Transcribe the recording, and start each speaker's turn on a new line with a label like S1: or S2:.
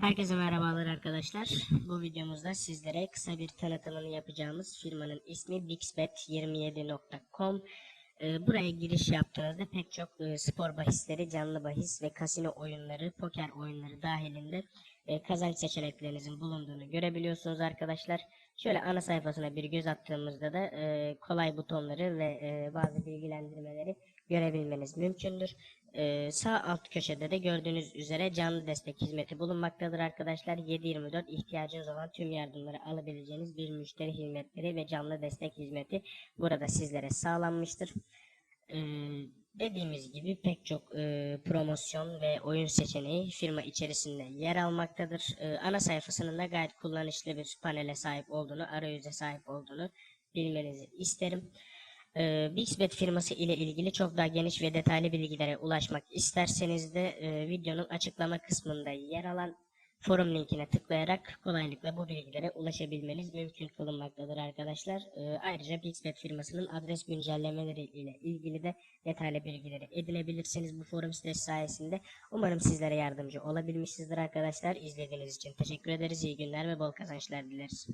S1: Herkese merhabalar arkadaşlar. Bu videomuzda sizlere kısa bir tanıtımını yapacağımız firmanın ismi bixbet27.com. Ee, Buraya giriş yaptığınızda pek çok e, spor bahisleri, canlı bahis ve kasino oyunları, poker oyunları dahilinde e, kazanç seçeneklerinizin bulunduğunu görebiliyorsunuz arkadaşlar. Şöyle ana sayfasına bir göz attığımızda da e, kolay butonları ve bazı bilgilendirmeleri görebilmeniz mümkündür. Ee, sağ alt köşede de gördüğünüz üzere canlı destek hizmeti bulunmaktadır arkadaşlar. 7/24 ihtiyacınız olan tüm yardımları alabileceğiniz bir müşteri hizmetleri ve canlı destek hizmeti burada sizlere sağlanmıştır. Ee, dediğimiz gibi pek çok e, promosyon ve oyun seçeneği firma içerisinde yer almaktadır. Ee, ana sayfasının da gayet kullanışlı bir panele sahip olduğunu, arayüze sahip olduğunu bilmenizi isterim. Ee, Bixbet firması ile ilgili çok daha geniş ve detaylı bilgilere ulaşmak isterseniz de e, videonun açıklama kısmında yer alan forum linkine tıklayarak kolaylıkla bu bilgilere ulaşabilmeniz mümkün kılınmaktadır arkadaşlar. Ee, ayrıca Bixbet firmasının adres güncellemeleri ile ilgili de detaylı bilgileri edinebilirsiniz bu forum sitesi sayesinde. Umarım sizlere yardımcı olabilmişizdir arkadaşlar. İzlediğiniz için teşekkür ederiz. İyi günler ve bol kazançlar dileriz.